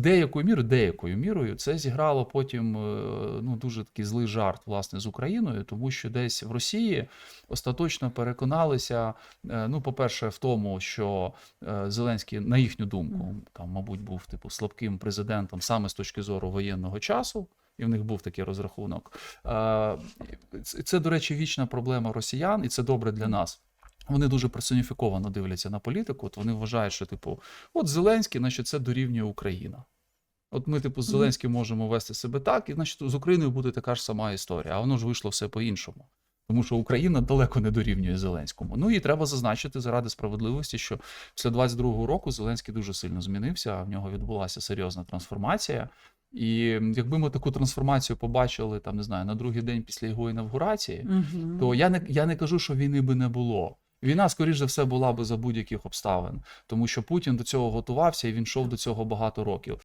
Деякою мірою, деякою мірою це зіграло потім е, ну, дуже такий злий жарт власне з Україною, тому що десь в Росії остаточно переконалися. е, Ну, по-перше, в тому, що е, Зеленський, на їхню думку, там, мабуть, був типу слабким президентом саме з точки зору воєнного часу. І в них був такий розрахунок. Це, до речі, вічна проблема росіян, і це добре для нас. Вони дуже персоніфіковано дивляться на політику. От вони вважають, що типу, от Зеленський, значить, це дорівнює Україна. От ми, типу, з Зеленським можемо вести себе так, і значить з Україною буде така ж сама історія. А воно ж вийшло все по-іншому. Тому що Україна далеко не дорівнює Зеленському. Ну і треба зазначити заради справедливості, що після 22-го року Зеленський дуже сильно змінився. В нього відбулася серйозна трансформація. І якби ми таку трансформацію побачили там, не знаю, на другий день після його інавгурації, Мгм. то я не, я не кажу, що війни би не було. Війна, скоріш за все, була би за будь-яких обставин, тому що Путін до цього готувався і він йшов до цього багато років.